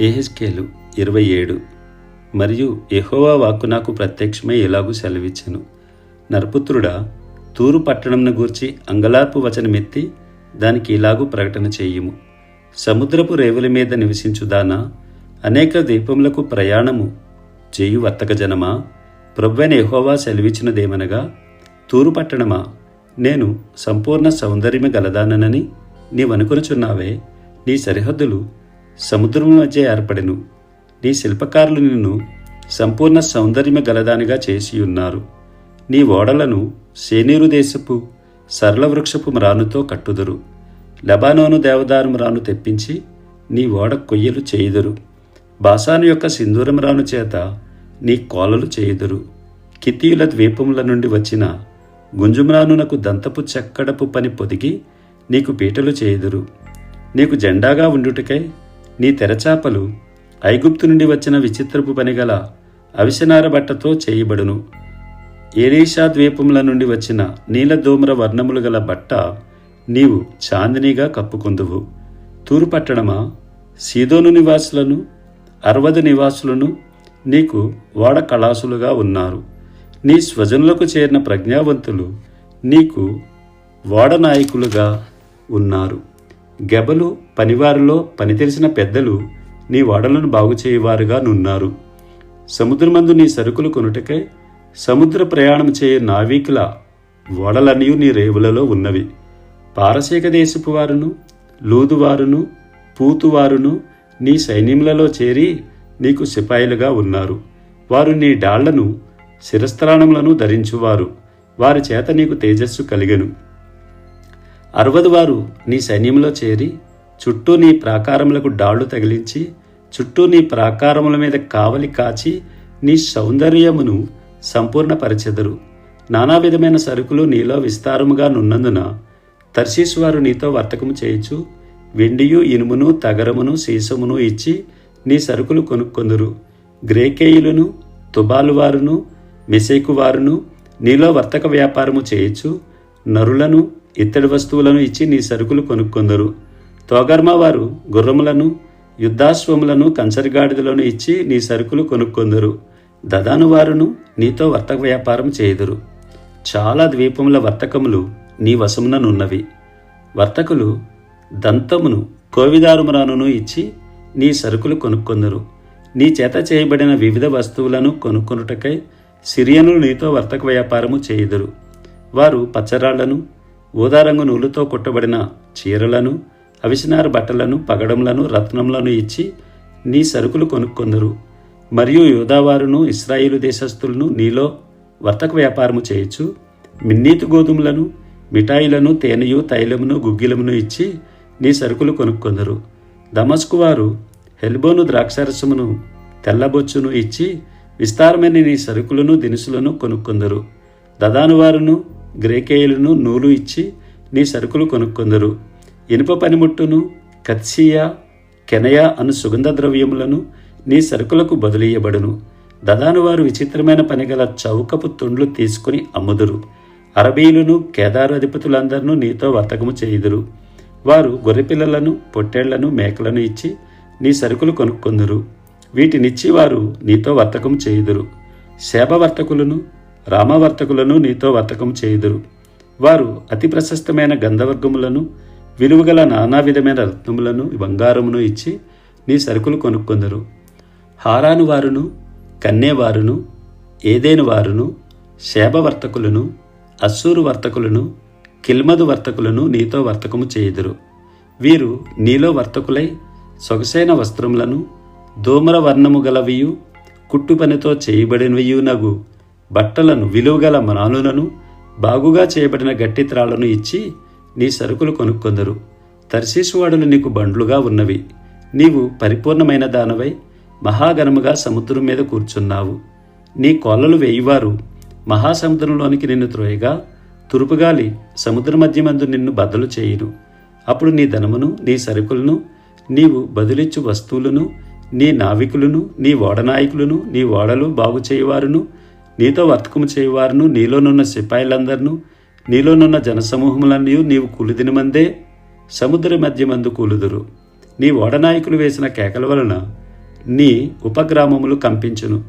ఏహెస్కేలు ఇరవై ఏడు. మరియు ఎహోవా వాక్కు నాకు ప్రత్యక్షమై ఎలాగూ సెలవిచ్చెను. నరపుత్రుడా తూరు పట్టణంను గూర్చి అంగలార్పు వచనమెత్తి దానికి ఇలాగూ ప్రకటన చేయుము. సముద్రపు రేవుల మీద నివసించుదానా అనేక ద్వీపములకు ప్రయాణము చేయు వర్తక జనమా? ప్రభువైన యెహోవా సెలవిచ్చినదేమనగా తూరు పట్టణమా? నేను సంపూర్ణ సౌందర్యము గలదానని నీవనుకొనుచున్నావే నీ సరిహద్దులు సముద్రం మధ్య ఏర్పడెను. నీ శిల్పకారులు నిన్ను సంపూర్ణ సౌందర్యము గలదానిగా చేసి ఉన్నారు నీ ఓడలను సేనీరు దేశపు సరళ వృక్షపు మ్రానుతో కట్టుదురు. లెబానోను దేవదారు మ్రాను తెప్పించి నీ ఓడ కొయ్యలు చేయుదురు. బాసాను యొక్క సింధూరం రాను చేత నీ కోలలు చేయుదురు. కితీయుల ద్వీపముల నుండి వచ్చిన గుంజుమ్రానునకు దంతపు చెక్కడపు పని పొదిగి నీకు పీటలు చేయుదురు. నీకు జెండాగా ఉండుటకై నీ తెరచాపలు ఐగుప్తు నుండి వచ్చిన విచిత్రపు పనిగల అవిసనార బట్టతో చేయబడును. ఏలీషా ద్వీపముల నుండి వచ్చిన నీలదోమర వర్ణములు గల బట్ట నీవు చాందినీగా కప్పుకుందువు. తూరు పట్టణమా? సీదోను నివాసులను అరవదు నివాసులను నీకు వాడ కళాసులుగా ఉన్నారు. నీ స్వజనులకు చేరిన ప్రజ్ఞావంతులు నీకు వాడనాయకులుగా ఉన్నారు. గెబలు పనివారిలో పని తెలిసిన పెద్దలు నీ ఓడలను బాగుచేయవారుగా నున్నారు. సముద్రమందు నీ సరుకులు కొనుటకై సముద్ర ప్రయాణం చేయ నావికుల ఓడలన్నీ నీ రేవులలో ఉన్నవి. పారసీక దేశపు వారును లూదువారును పూతువారును నీ సైన్యములలో చేరి నీకు సిపాయిలుగా ఉన్నారు. వారు నీ డాళ్ళను శిరస్త్రాణములను ధరించువారు. వారి చేత నీకు తేజస్సు కలిగెను. అరవదు వారు నీ సైన్యంలో చేరి చుట్టూ నీ ప్రాకారములకు డాళ్ళు తగిలించి చుట్టూ నీ ప్రాకారముల మీద కావలి కాచి నీ సౌందర్యమును సంపూర్ణపరచెదరు. నానా విధమైన సరుకులు నీలో విస్తారముగా నున్నందున తర్శీసు వారు నీతో వర్తకము చేయుచు వెండియు ఇనుమును తగరమును సీసమును ఇచ్చి నీ సరుకులు కొనుక్కొందురు. గ్రేకేయులను తుబాలు వారును మెసేకు వారును నీలో వర్తక వ్యాపారము చేయొచ్చు నరులను ఇత్తడి వస్తువులను ఇచ్చి నీ సరుకులు కొనుక్కొందరు. తోగర్మ వారు గుర్రములను యుద్ధాశ్వములను కంచరిగాడిదలను ఇచ్చి నీ సరుకులు కొనుక్కొందరు. దదాను వారును నీతో వర్తక వ్యాపారం చేయుదురు. చాలా ద్వీపముల వర్తకములు నీ వశముననున్నవి వర్తకులు దంతమును కోవిదారుమరానును ఇచ్చి నీ సరుకులు కొనుక్కొందరు. నీ చేత చేయబడిన వివిధ వస్తువులను కొనుక్కొనుటకై సిరియనులు నీతో వర్తక వ్యాపారము చేయుదురు. వారు పచ్చరాళ్ళను ఊదారంగు నూలుతో కుట్టబడిన చీరలను అవిసినారు బట్టలను పగడములను రత్నంలను ఇచ్చి నీ సరుకులు కొనుక్కొందరు. మరియు యూదావారును ఇస్రాయిలు దేశస్థులను నీలో వర్తక వ్యాపారము చేయొచ్చు మిన్నీతు గోధుమలను మిఠాయిలను తేనెయు తైలమును గుగ్గిలమును ఇచ్చి నీ సరుకులు కొనుక్కొందరు. దమస్కు వారు హెల్బోను ద్రాక్షారసమును తెల్లబొచ్చును ఇచ్చి విస్తారమైన నీ సరుకులను దినుసులను కొనుక్కొందరు. దదాను వారును గ్రేకేయులను నూలు ఇచ్చి నీ సరుకులు కొనుక్కొందరు. ఇనుప పనిముట్టును కత్సియా కెనయా అను సుగంధ ద్రవ్యములను నీ సరుకులకు బదులీయబడును దదాను వారు విచిత్రమైన పనిగల చౌకపు తుండ్లు తీసుకుని అమ్ముదురు. అరబీయులను కేదారు అధిపతులందరినూ నీతో వర్తకము చేయుదురు. వారు గొర్రెపిల్లలను పొట్టేళ్ళను మేకలను ఇచ్చి నీ సరుకులు కొనుక్కొందురు. వీటినిచ్చి వారు నీతో వర్తకం చేయుదురు. సేవ వర్తకులను రామవర్తకులను నీతో వర్తకం చేయుదురు. వారు అతి ప్రశస్తమైన గంధవర్గములను విలువగల నానా విధమైన రత్నములను బంగారమును ఇచ్చి నీ సరుకులు కొనుక్కొందరు. హారాను వారును కన్నేవారును ఏదేను వారును శేభ వర్తకులను అస్సూరు వర్తకులను కిల్మదు వర్తకులను నీతో వర్తకము చేయుదురు. వీరు నీలో వర్తకులై సొగసైన వస్త్రములను దోమర వర్ణము గలవియు కుట్టుపనితో చేయబడినవియు నగు. బట్టలను విలువగల మనాలులను బాగుగా చేయబడిన గట్టి త్రాళ్ళను ఇచ్చి నీ సరుకులు కొనుక్కొందరు. తర్శీసువాడులు నీకు బండ్లుగా ఉన్నవి. నీవు పరిపూర్ణమైన దానవై మహాగనముగా సముద్రం మీద కూర్చున్నావు. నీ కోళ్ళలు వేయివారు. మహాసముద్రంలోనికి నిన్ను త్రోయగా తురుపుగాలి సముద్ర మధ్యమందు నిన్ను బదలు చేయును. అప్పుడు నీ ధనమును నీ సరుకులను నీవు బదులిచ్చు వస్తువులను నీ నావికులను నీ ఓడనాయకులను నీ ఓడలు బాగు చేయువారును నీతో వర్తకము చేయువారును నీలోనున్న సిపాయిలందరినూ నీలోనున్న జనసమూహములన్నీ నీవు కూలిదినమందే సముద్ర మధ్యమందు కూలుదురు. నీ ఓడనాయకులు వేసిన కేకల వలన నీ ఉపగ్రామములు కంపించును.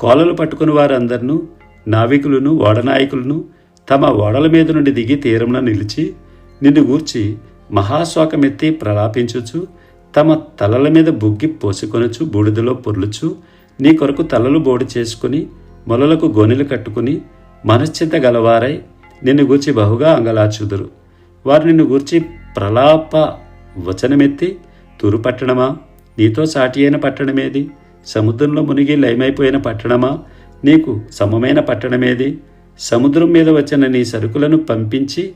కోలలు పట్టుకుని వారందరినూ నావికులను ఓడనాయకులను తమ ఓడల మీద నుండి దిగి తీరమున నిలిచి నిన్ను గూర్చి మహాశోకమెత్తి ప్రలాపించుచు తమ తలల మీద బుగ్గి పోసుకొనుచు బూడిదలో పొర్లుచు నీ కొరకు తలలు బోడి చేసుకుని మొలలకు గొనెలు కట్టుకుని మనశ్చింత గలవారై నిన్ను గూర్చి బహుగా అంగలాచుదురు వారు నిన్ను గూర్చి ప్రలాప వచనమెత్తి తూరు పట్టణమా? నీతో సాటి అయిన పట్టణమేది? సముద్రంలో మునిగి లయమైపోయిన పట్టణమా? నీకు సమమైన పట్టణమేది? సముద్రం మీద వచ్చిన నీ సరుకులను పంపించి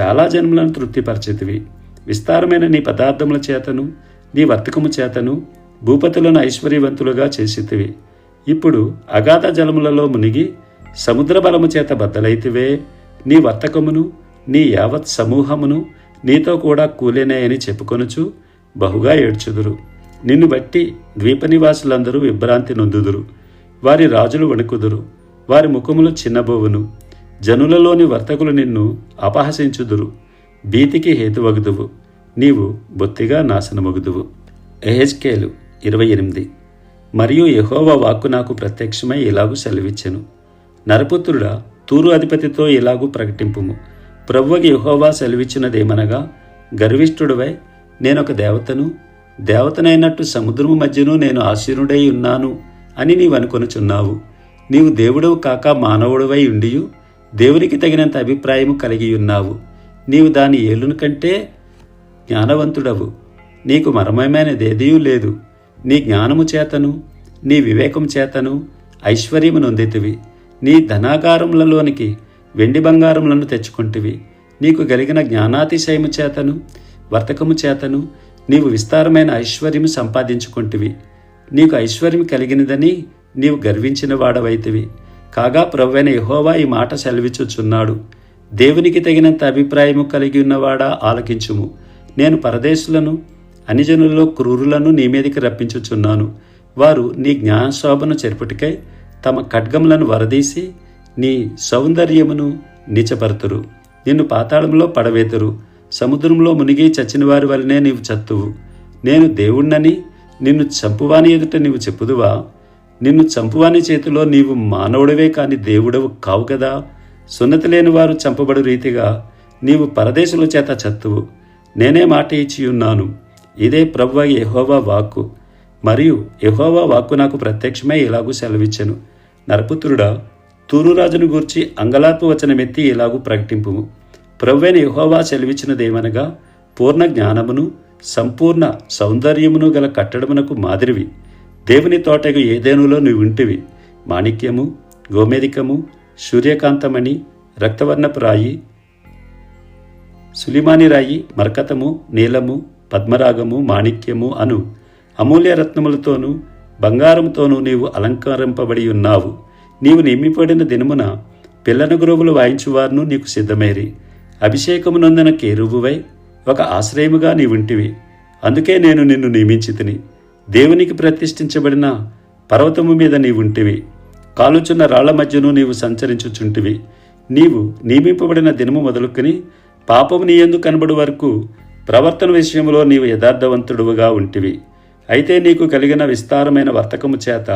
చాలా జన్మలను తృప్తిపరచితివి. విస్తారమైన నీ పదార్థముల చేతను నీ వర్తకము చేతను భూపతులను ఐశ్వర్యవంతులుగా చేసితివి. ఇప్పుడు అగాధ జలములలో మునిగి సముద్ర బలము చేత బద్దలైతివే నీ వర్తకమును నీ యావత్ సమూహమును నీతో కూడా కూలేనాయని చెప్పుకొనుచు బహుగా ఏడ్చుదురు. నిన్ను బట్టి ద్వీప నివాసులందరూ విభ్రాంతి నొందుదురు. వారి రాజులు వణుకుదురు. వారి ముఖములు చిన్నబోవును. జనులలోని వర్తకులు నిన్ను అపహసించుదురు. భీతికి హేతువగుదువు. నీవు బొత్తిగా నాశనమగుదువు. ఎహెచ్కేలు ఇరవై ఎనిమిది. మరియు యహోవా వాక్కు నాకు ప్రత్యక్షమై ఇలాగూ సెలవిచ్చెను. నరపుత్రుడా తూరు అధిపతితో ఇలాగూ ప్రకటింపుము. ప్రవ్వకి యహోవా సెలవిచ్చినదేమనగా గర్విష్ఠుడివై నేనొక దేవతను దేవతనైనట్టు సముద్రము మధ్యను నేను ఆశీనుడై ఉన్నాను అని నీవు అనుకొనుచున్నావు నీవు దేవుడవు కాక మానవుడవై ఉండియు దేవునికి తగినంత అభిప్రాయము కలిగి ఉన్నావు నీవు దాని ఏలును కంటే జ్ఞానవంతుడవు. నీకు మర్మమైనదేదియూ లేదు. నీ జ్ఞానము చేతను నీ వివేకం చేతను ఐశ్వర్యము నొందితివి. నీ ధనాగారములలోనికి వెండి బంగారములను తెచ్చుకుంటివి. నీకు కలిగిన జ్ఞానాతిశయము చేతను వర్తకము చేతను నీవు విస్తారమైన ఐశ్వర్యము సంపాదించుకుంటివి. నీకు ఐశ్వర్యం కలిగినదని నీవు గర్వించిన వాడవైతివి. కాగా ప్రవ్వైన యహోవా ఈ మాట సెలవిచ్చుచున్నాడు. దేవునికి తగినంత అభిప్రాయము కలిగి ఉన్నవాడా ఆలకించుము. నేను పరదేశులను అనిజనులలో క్రూరులను నీ మీదికి రప్పించుచున్నాను. వారు నీ జ్ఞానశోభను చెరుపుటికై తమ ఖడ్గములను వరదీసి నీ సౌందర్యమును నీచపరుతురు. నిన్ను పాతాళంలో పడవేతురు. సముద్రంలో మునిగి చచ్చిన వారి వలనే నీవు చత్తువు. నేను దేవుణ్ణని నిన్ను చంపువాని ఎదుట నీవు చెప్పుదువా? నిన్ను చంపువాని చేతిలో నీవు మానవుడవే కాని దేవుడవు కావు కదా? సున్నతి లేని వారు చంపబడు రీతిగా నీవు పరదేశుల చేత చత్తువు. నేనే మాట ఇచ్చి ఉన్నాను ఇదే ప్రవ్వ యహోవా వాక్కు. మరియు యహోవా వాక్కు నాకు ప్రత్యక్షమై ఇలాగూ సెలవిచ్చెను. నరపుత్రుడా తూరురాజును గూర్చి అంగలార్పు వచనమెత్తి ఇలాగూ ప్రకటింపుము. ప్రవ్వైన యహోవా సెలవిచ్చినదేమనగా పూర్ణ జ్ఞానమును సంపూర్ణ సౌందర్యమును గల కట్టడమునకు మాదిరివి. దేవుని తోటకు ఏదేనులో నువ్వు ఉంటివి మాణిక్యము గోమేదికము సూర్యకాంతమణి రక్తవర్ణపు రాయి సులిమాని రాయి మరకతము నీలము పద్మరాగము మాణిక్యము అను అమూల్య రత్నములతోనూ బంగారముతోనూ నీవు అలంకరింపబడి ఉన్నావు. నీవు నిమ్మిపడిన దినమున పిల్లన గురువులు వాయించువారును నీకు సిద్ధమేరి. అభిషేకమునందన కేరువువై ఒక ఆశ్రయముగా నీవుంటివి అందుకే నేను నిన్ను నియమించితిని. దేవునికి ప్రతిష్ఠించబడిన పర్వతము మీద నీవుంటివి కాలుచున్న రాళ్ళ మధ్యను నీవు సంచరించుచుంటివి. నీవు నియమింపబడిన దినము మొదలుకొని పాపము నీయందు కనబడు వరకు ప్రవర్తన విషయంలో నీవు యథార్థవంతుడుగా ఉంటివి. అయితే నీకు కలిగిన విస్తారమైన వర్తకము చేత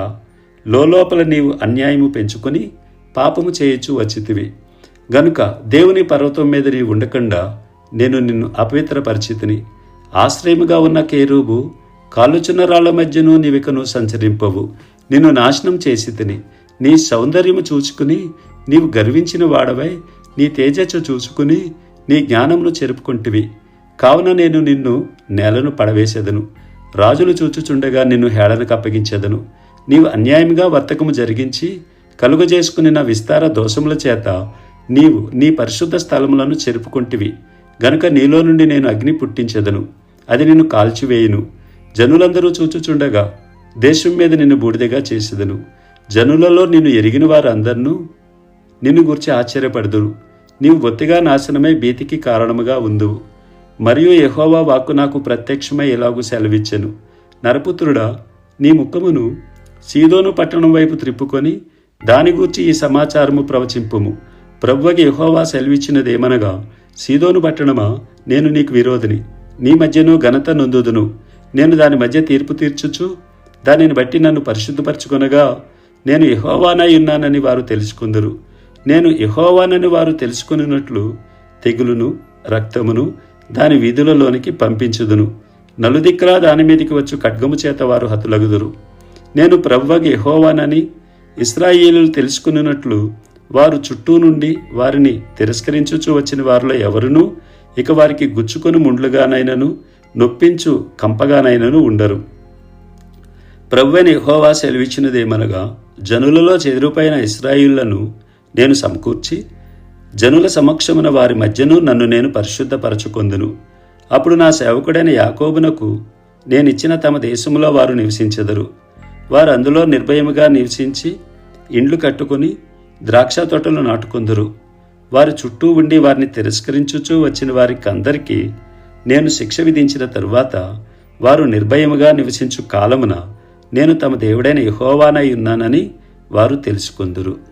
లోపల నీవు అన్యాయము పెంచుకొని పాపము చేయొచ్చు వచ్చితివి. గనుక దేవుని పర్వతం మీద నీవు ఉండకుండా నేను నిన్ను అపవిత్రపరిచితిని. ఆశ్రయముగా ఉన్న కేరూబు కాలుచున్నరాళ్ళ మధ్యను నీవికను సంచరింపవు. నిన్ను నాశనం చేసి తిని నీ సౌందర్యము చూచుకుని నీవు గర్వించిన వాడవై నీ తేజస్సు చూసుకుని నీ జ్ఞానమును చెరుపుకుంటువి. కావున నేను నిన్ను నేలను పడవేసేదను. రాజులు చూచుచుండగా నిన్ను హేళనకు అప్పగించేదను. నీవు అన్యాయంగా వర్తకము జరిగించి కలుగజేసుకుని నా విస్తార దోషముల చేత నీవు నీ పరిశుద్ధ స్థలములను చెరుపుకుంటివి. గనుక నీలో నుండి నేను అగ్ని పుట్టించెదను. అది నిన్ను కాల్చివేయును. జనులందరూ చూచుచుండగా దేశం మీద నిన్ను బూడిదగా చేసేదను. జనులలో నిన్ను ఎరిగిన వారందరినూ నిన్ను గురించి ఆశ్చర్యపడదురు. నీవు బొత్తిగా నాశనమై భీతికి కారణముగా ఉందువు. మరియు యహోవా వాక్కు నాకు ప్రత్యక్షమై ఇలాగూ సెలవిచ్చెను. నరపుత్రుడా నీ ముఖమును సీదోను పట్టణం వైపు త్రిప్పుకొని దాని గూర్చి ఈ సమాచారము ప్రవచింపుము. ప్రవ్వకి యహోవా సెలవిచ్చినదేమనగా సీదోను పట్టణమా నేను నీకు విరోధిని. నీ మధ్యను ఘనత నొందుదును. నేను దాని మధ్య తీర్పు తీర్చుచు దానిని బట్టి నన్ను పరిశుద్ధపరచుకొనగా నేను యహోవానై ఉన్నానని వారు తెలుసుకుందరు. నేను యహోవానని వారు తెలుసుకున్నట్లు తెగులును రక్తమును దాని వీధులలోనికి పంపించుదును. నలుదిక్కలా దాని మీదికి వచ్చు ఖడ్గము చేత వారు హతులగుదురు. నేను ప్రవ్వగ యహోవానని ఇస్రాయేలు తెలుసుకున్నట్లు వారు చుట్టూ నుండి వారిని తిరస్కరించుచు వచ్చిన వారిలో ఎవరునూ ఇక వారికి గుచ్చుకొని ముండ్లుగానైనను నొప్పించు కంపగానైనను ఉండరు. ప్రవ్వని యెహోవా సెలవిచ్చినదేమనగా జనులలో చెదిరిపోయిన ఇస్రాయిళ్ళను నేను సమకూర్చి జనుల సమక్షమున వారి మధ్యను నన్ను నేను పరిశుద్ధపరచుకొందును. అప్పుడు నా సేవకుడైన యాకోబునకు నేనిచ్చిన తమ దేశంలో వారు నివసించెదరు. వారు అందులో నిర్భయముగా నివసించి ఇండ్లు కట్టుకుని ద్రాక్ష తోటలు నాటుకొందురు. వారి చుట్టూ ఉండి వారిని తిరస్కరించుచూ వచ్చిన వారికి అందరికీ నేను శిక్ష విధించిన తరువాత వారు నిర్భయముగా నివసించు కాలమున నేను తమ దేవుడైన యహోవానై ఉన్నానని వారు తెలుసుకుందరు.